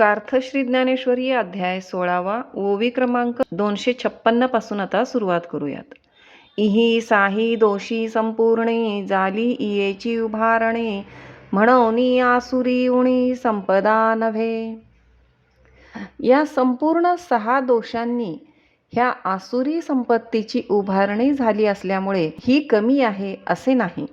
सार्थ श्री ज्ञानेश्वरी अध्याय सोळावा ओवी क्रमांक दोनशे छप्पन्नपासून आता सुरुवात करूयात. इही साही दोषी संपूर्णे जाली इयेची उभारणे म्हणोनी आसुरी उणी संपदा नव्हे या संपूर्ण सहा दोषांनी ह्या आसुरी संपत्तीची उभारणी झाली असल्यामुळे ही कमी आहे असे नाही.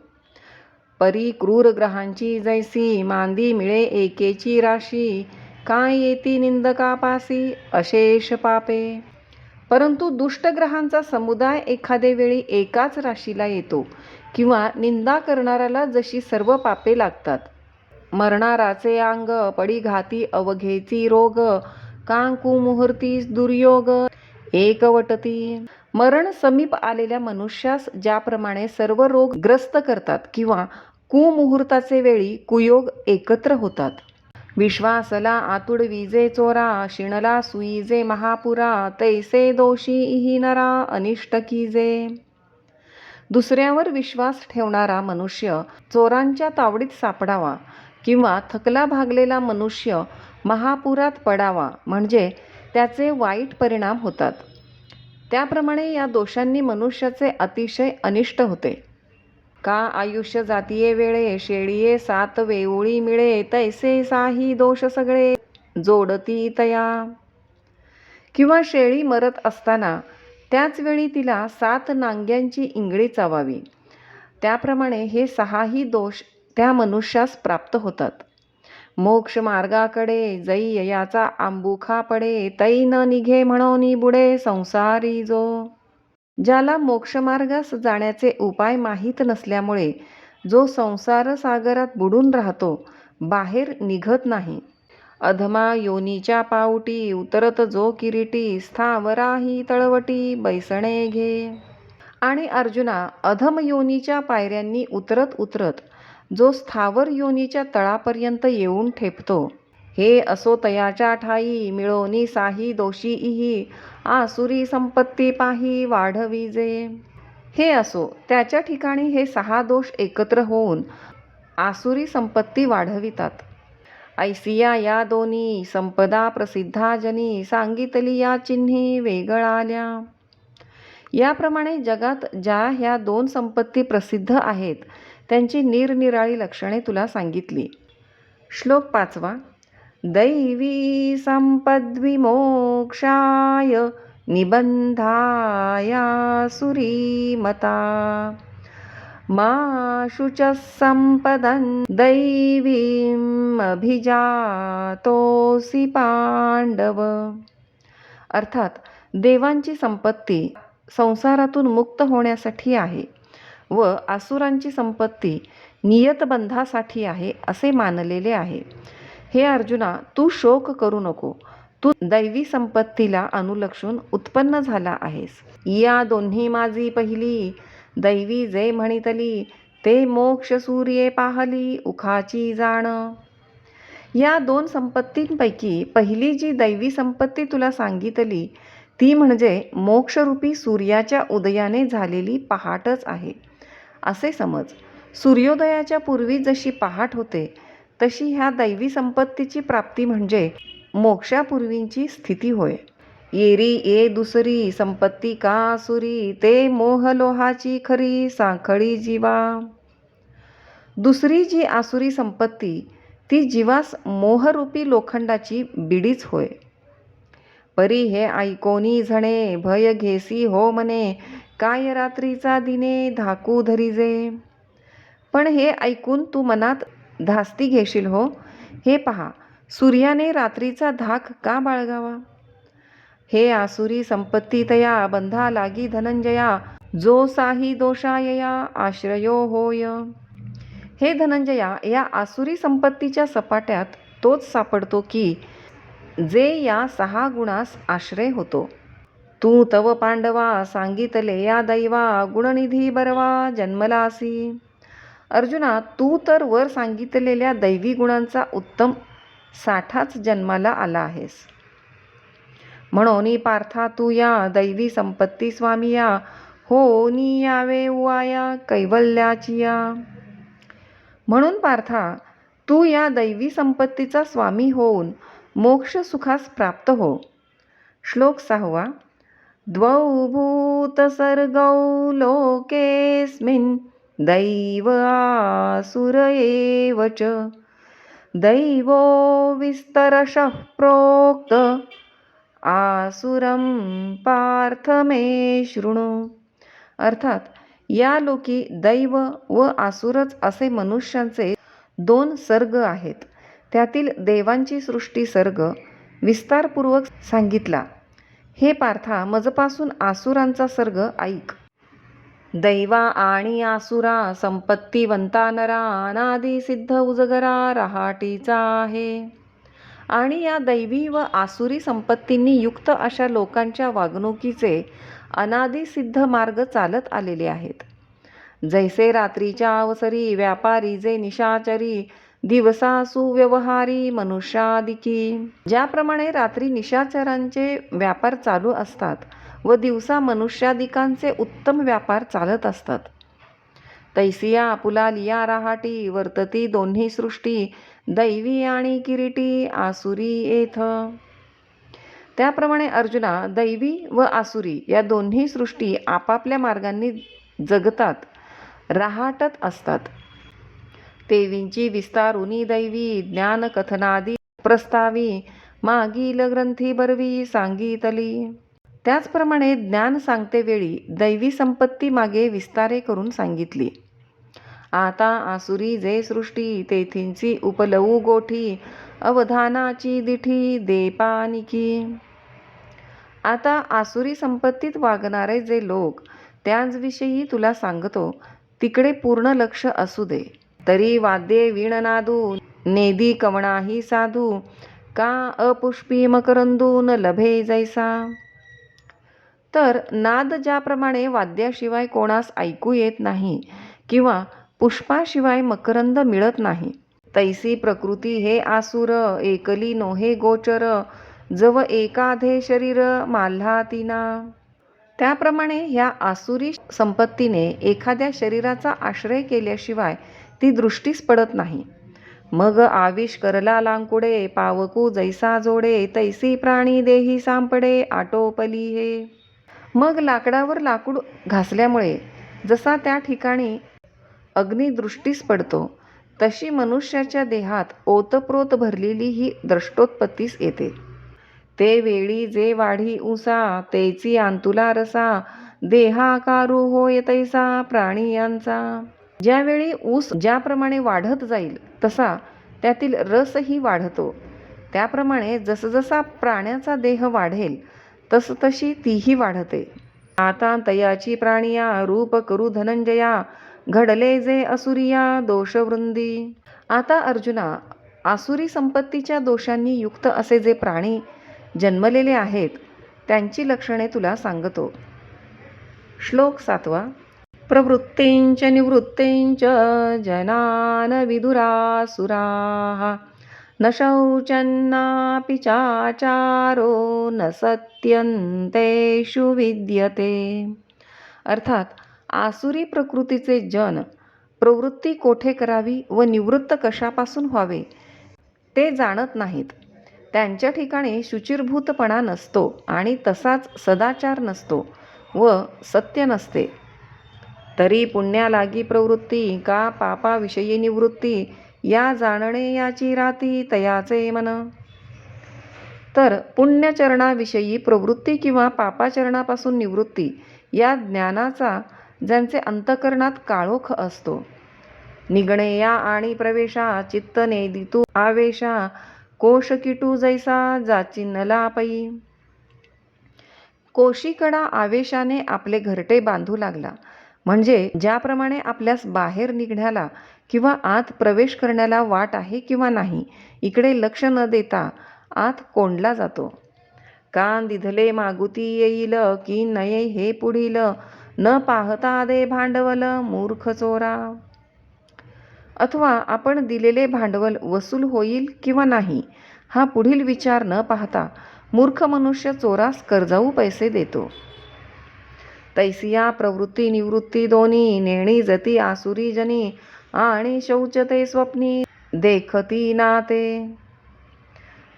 परी क्रूर ग्रहांची जैसी मांदी मिळे एकेची राशी काय येती निंदकापासी अशेष पापे. परंतु दुष्टग्रहांचा समुदाय एखादे वेळी एकाच राशीला येतो किंवा निंदा करणाऱ्याला जशी सर्व पापे लागतात. मरणाराचे अंग पडी घाती अवघेची रोग कांकू मुहूर्ती दुर्योग एकवटती. मरण समीप आलेल्या मनुष्यास ज्याप्रमाणे सर्व रोग ग्रस्त करतात किंवा कुमुहूर्ताचे वेळी कुयोग एकत्र होतात. विश्वासला आतुड विजे चोरा शिणला सुईजे महापुरा तैसे दोषी इही नरा अनिष्ट कीजे. दुसऱ्यावर विश्वास ठेवणारा मनुष्य चोरांच्या तावडीत सापडावा किंवा थकला भागलेला मनुष्य महापुरात पडावा म्हणजे त्याचे वाईट परिणाम होतात. त्याप्रमाणे या दोषांनी मनुष्याचे अतिशय अनिष्ट होते. का आयुष्य जातीये वेळे शेळीये सात वेऊळी मिळे तैसे साही दोष सगळे. जोडती तया. किंवा शेळी मरत असताना त्याच वेळी तिला सात नांग्यांची इंगळी चावावी. त्याप्रमाणे हे सहाही दोष त्या मनुष्यास प्राप्त होतात. मोक्ष मार्गाकडे जै याचा आंबुखा पडे तै न निघे म्हणून बुडे संसारी जो. ज्याला मोक्षमार्गास जाण्याचे उपाय माहीत नसल्यामुळे जो संसार सागरात बुडून राहतो बाहेर निघत नाही. अधमा योनीच्या पावटी उतरत जो किरीटी स्थावराही तळवटी बैसणे घे. आणि अर्जुना अधम योनीच्या पायऱ्यांनी उतरत उतरत जो स्थावर योनीच्या तळापर्यंत येऊन ठेपतो. हे असो तयाच्या ठाई मिळोनी साही दोषी इही आसुरी संपत्ती पाही वाढविजे हे असो त्याच्या ठिकाणी हे सहा दोष एकत्र होऊन आसुरी संपत्ती वाढवितात. ऐसिया या दोन्ही संपदा प्रसिद्धा जनी सांगितली या चिन्ही वेगळाल्या. याप्रमाणे जगात ज्या ह्या दोन संपत्ती प्रसिद्ध आहेत त्यांची निरनिराळी लक्षणे तुला सांगितली. श्लोक पाचवा दैवी संपद्विमोक्षाय निबन्धायासुरीमता मा शुचः सम्पदन् दैवीमभिजातोऽसि अभिजातोसी पांडव अर्थात देवांची संपत्ती संसारातून मुक्त होण्यासाठी आहे व आसुरांची संपत्ती नियतबंधासाठी आहे असे मानलेले आहे. हे अर्जुना तू शोक करू नको. तू दैवी संपत्तीला अनुलक्षून उत्पन्न झाला आहेस. या दोन्ही माझी पहिली. दैवी जे म्हणितली ते मोक्ष सूर्ये पाहली उखाची जाण. या दोन संपत्तींपैकी पहिली जी दैवी संपत्ती तुला सांगितली ती म्हणजे मोक्षरूपी सूर्याच्या उदयाने झालेली पहाटच आहे. असे समज. सूर्योदयाच्या पूर्वी जशी पहाट होते तशी ह्या दैवी संपत्तीची प्राप्ती म्हणजे मोक्षापूर्वींची स्थिती होय. येरी ये दुसरी संपत्ती का सुरी ते मोहलोहाची खरी साखळी जीवा. दुसरी जी आसुरी संपत्ती ती जीवास मोहरूपी लोखंडाची बिडीच होय. परी हे ऐकोनी झणे भय घेसी हो मने काय रात्रीचा दिने धाकू धरीजे. पण हे ऐकून तू मनात धास्ती घेशील हो. हे पहा सूर्याने रात्रीचा धाक का बाळगावा? हे आसुरी संपत्ती तया बंधा लागी धनंजया जो साही दोषायया आश्रयो होय. हे धनंजया या आसुरी संपत्तीच्या सपाट्यात तोच सापडतो की जे या सहा गुणास आश्रय होतो. तू तव पांडवा सांगितले या दैवा गुणनिधी बरवा जन्मलासी. अर्जुना तू तर वर सांगितलेल्या दैवी गुणांचा उत्तम साठाच जन्माला आला आहेस. म्हणून पार्था तू या दैवी संपत्ती स्वामी या. हो नी यावे उवाया कैवल्याची या. म्हणून पार्था तू या दैवी संपत्तीचा स्वामी होऊन मोक्ष सुखास प्राप्त हो. श्लोक सहावा. द्वौ भूतसर्गौ लोकेस्मिन दैव आसुर एव च। दैवो विस्तरशः प्रोक्त। आसुरं पार्थ मे शृणु। अर्थात या लोकी दैव व आसुरच असे मनुष्यांचे दोन सर्ग आहेत. त्यातील देवांची सृष्टी सर्ग विस्तारपूर्वक सांगितला. हे पार्था मजपासून आसुरांचा सर्ग ऐक. दैवा आणि आसुरा संपत्तीवंता नरा अनादी सिद्ध उजगरा रहाटीचा आहे आणि या दैवी व आसुरी संपत्तींनी युक्त अशा लोकांच्या वागणुकीचे अनादिसिद्ध मार्ग चालत आलेले आहेत जैसे रात्रीच्या अवसरी व्यापारी जे निशाचरी दिवसा सुव्यवहारी मनुष्यादिकी ज्याप्रमाणे रात्री निशाचरांचे व्यापार चालू असतात व दिवसा मनुष्यादिकांचे उत्तम व्यापार चालत असतात. तैसिया पुलालिया राहाटी वर्तती दोन्ही सृष्टी दैवी आणि किरीटी आसुरी येथ त्याप्रमाणे अर्जुना दैवी व आसुरी या दोन्ही सृष्टी आपापल्या मार्गांनी जगतात राहाटत असतात. तेवींची विस्तारुनी दैवी ज्ञानकथनादी प्रस्तावी मागील ग्रंथी बरवी सांगितली. त्याचप्रमाणे ज्ञान सांगते वेळी दैवी संपत्ती मागे विस्तारे करून सांगितली. आता आसुरी जे सृष्टी तेथींची उपलवू गोठी अवधानाची दिठी देपानिकी. आता आसुरी संपत्तीत वागणारे जे लोक त्याचविषयी तुला सांगतो तिकडे पूर्ण लक्ष असू दे. तरी वाद्ये वीणनादू नेदी कवणाही साधू का अपुष्पी मकरंदू न लभे जैसा? तर नाद ज्याप्रमाणे वाद्याशिवाय कोणास ऐकू येत नाही किंवा पुष्पाशिवाय मकरंद मिळत नाही. तैसी प्रकृती हे आसुर एकली नोहे गोचर जव एकाधे शरीर माल्हातिना त्याप्रमाणे ह्या आसुरी संपत्तीने एखाद्या शरीराचा आश्रय केल्याशिवाय ती दृष्टीस पडत नाही. मग आविष करला लांकुडे पावकू जैसा जोडे तैसी प्राणी देही सांपडे आटोपली हे. मग लाकडावर लाकूड घासल्यामुळे जसा त्या ठिकाणी अग्निदृष्टीस पडतो तशी मनुष्याच्या देहात ओतप्रोत भरलेली ही द्रष्टोत्पत्तीस येते. ते वेळी जे वाढी उसा तेची आंतुला रसा देहाकारू होय तैसा प्राणी यांचा. ज्यावेळी ऊस ज्याप्रमाणे वाढत जाईल तसा त्यातील रसही वाढतो. त्याप्रमाणे जसजसा प्राण्याचा देह वाढेल तसतशी तीही वाढते. आता तयाची प्राणिया रूप करू धनंजया घडले जे असुरिया दोषवृंदी. आता अर्जुना आसुरी संपत्तीच्या दोषांनी युक्त असे जे प्राणी जन्मलेले आहेत त्यांची लक्षणे तुला सांगतो. श्लोक सातवा. प्रवृत्तींच निवृत्तींच जनान विदुरासुराः न शौचन्नापि चाचारो न सत्यंतेषु विद्यते. अर्थात आसुरी प्रकृतीचे जन प्रवृत्ती कोठे करावी व निवृत्त कशापासून व्हावे ते जाणत नाहीत. त्यांच्या ठिकाणी शुचिरभूतपणा नसतो आणि तसाच सदाचार नसतो व सत्य नसते. तरी पुण्यालागी प्रवृत्ती का पापाविषयी निवृत्ती या जाणणे याची राती तयाचे मन. तर पुण्यचरणाविषयी प्रवृत्ती किंवा पापाचरणापासून निवृत्ती या ज्ञानाचा ज्यांचे अंतकरणात काळोख असतो. निगणेया आणि प्रवेशा चित्त नेदितू आवेशा कोशकिटू जैसा जाची पै कोशिकडा आवेशाने आपले घरटे बांधू लागला. म्हणजे ज्याप्रमाणे आपल्यास बाहेर निघण्याला किंवा आत प्रवेश करण्याला वाट आहे किंवा नाही इकडे लक्ष न देता आत कोंडला जातो. कान दिधले मागुती येईल की नये हे पुढील न पाहता दे भांडवल मूर्ख चोरा. अथवा आपण दिलेले भांडवल वसूल होईल किंवा नाही हा पुढील विचार न पाहता मूर्ख मनुष्य चोरास कर्जाऊ पैसे देतो. तैसिया प्रवृत्ती निवृत्ती दोन्ही नेणी जती आसुरी जनी आणि शौचते स्वप्नी देखती नाते.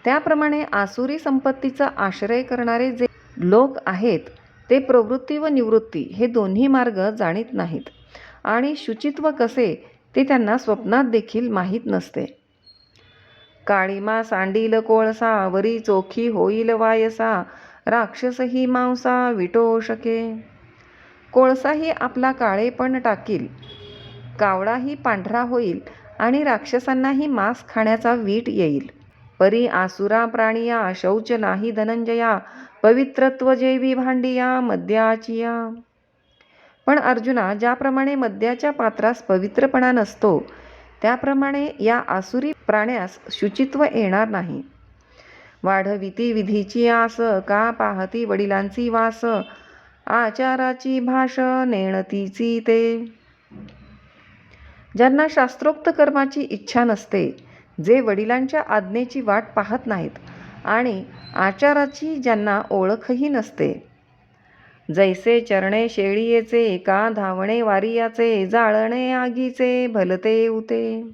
त्याप्रमाणे आसुरी संपत्तीचा आश्रय करणारे जे लोक आहेत ते प्रवृत्ती व निवृत्ती हे दोन्ही मार्ग जाणीत नाहीत. आणि शुचित्व कसे ते त्यांना स्वप्नात देखील माहीत नसते. काळीमा सांडील कोळसा वरी चोखी होईल वायसा राक्षसही मांसा विटोषके. कोळसाही आपला काळेपण टाकील कावळाही पांढरा होईल आणि राक्षसांनाही मांस खाण्याचा वीट येईल. परी आसुरा प्राणिया शौच नाही धनंजया पवित्रत्व जेवी भांडिया मद्याचिया. पण अर्जुना ज्याप्रमाणे मद्याच्या पात्रास पवित्रपणा नसतो त्याप्रमाणे या आसुरी प्राण्यास शुचित्व येणार नाही. वाढविती विधीची आस का पाहती वडिलांची वास आचाराची भाष नेणतीची ते. ज्यांना शास्त्रोक्त कर्माची इच्छा नसते जे वडिलांच्या आज्ञेची वाट पाहत नाहीत आणि आचाराची ज्यांना ओळखही नसते. जैसे चरणे शेळीयेचे का धावणे वारियाचे जाळणे आगीचे भलते उते.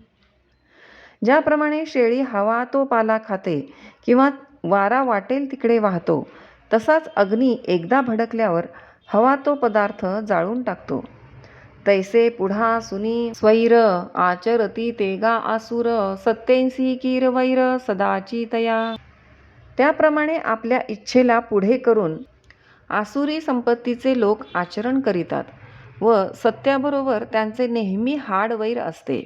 ज्याप्रमाणे शेळी हवा तो पाला खाते किंवा वारा वाटेल तिकडे वाहतो तसाच अग्नी एकदा भडकल्यावर हवा तो पदार्थ जाळून टाकतो. तैसे पुढा सुनी स्वैर आचरती तेगा आसुर सत्तेंसी कीर वैर सदाची तया त्याप्रमाणे आपल्या इच्छेला पुढे करून आसुरी संपत्तीचे लोक आचरण करीतात व सत्याबरोबर त्यांचे नेहमी हाडवैर असते.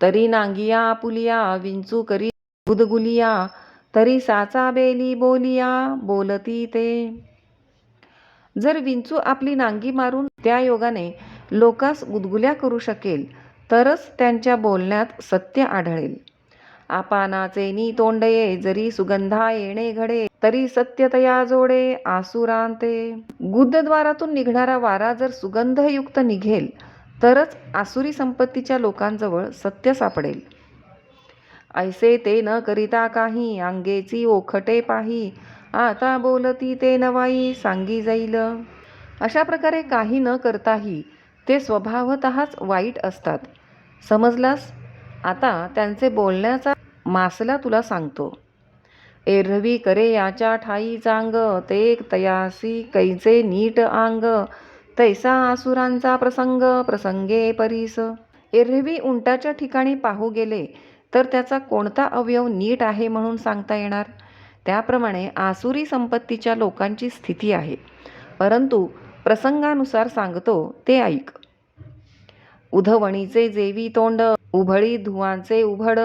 तरी नांगिया आपुलिया विंचू करी गुदगुलिया तरी साचा बेली बोलिया बोलती ते. जर विंचू आपली नांगी मारून त्या योगाने लोकास गुदगुल्या करू शकेल तरच त्यांच्या बोलण्यात सत्य आढळेल. आपानाचे नी तोंडये जरी सुगंधा येणे घडे तरी सत्यतया जोडे आसुरांते. गुद्धद्वारातून निघणारा वारा जर सुगंधयुक्त निघेल तरच आसुरी संपत्तीच्या लोकांजवळ सत्य सापडेल. ऐसे ते न करिता काही अंगेची ओखटे पाही आता बोलती ते नवाई सांगी जाईल. अशा प्रकारे काही न करताही ते स्वभावतःच वाईट असतात. समजलास? आता त्यांचे बोलण्याचा मासला तुला सांगतो. एरवी करे याच्या ठाई चांग ते तयासी कैचे नीट आंग तैसा आसुरांचा प्रसंग प्रसंगे परीस. एरवी उंटाच्या ठिकाणी पाहू गेले तर त्याचा कोणता अवयव नीट आहे म्हणून सांगता येणार? त्याप्रमाणे आसुरी संपत्तीच्या लोकांची स्थिती आहे. परंतु प्रसंगानुसार सांगतो ते ऐक. उधवणीचे जेवी तोंड उभळी धुवांचे उघड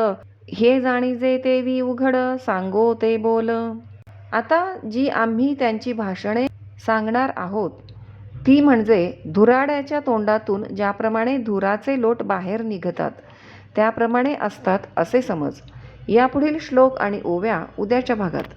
हे जाणीजे तेवी उघड सांगो ते बोल. आता जी आम्ही त्यांची भाषणे सांगणार आहोत ती म्हणजे धुराड्याच्या तोंडातून ज्याप्रमाणे धुराचे लोट बाहेर निघतात त्याप्रमाणे असतात असे समज. यापुढील श्लोक आणि ओव्या उद्याच्या भागात.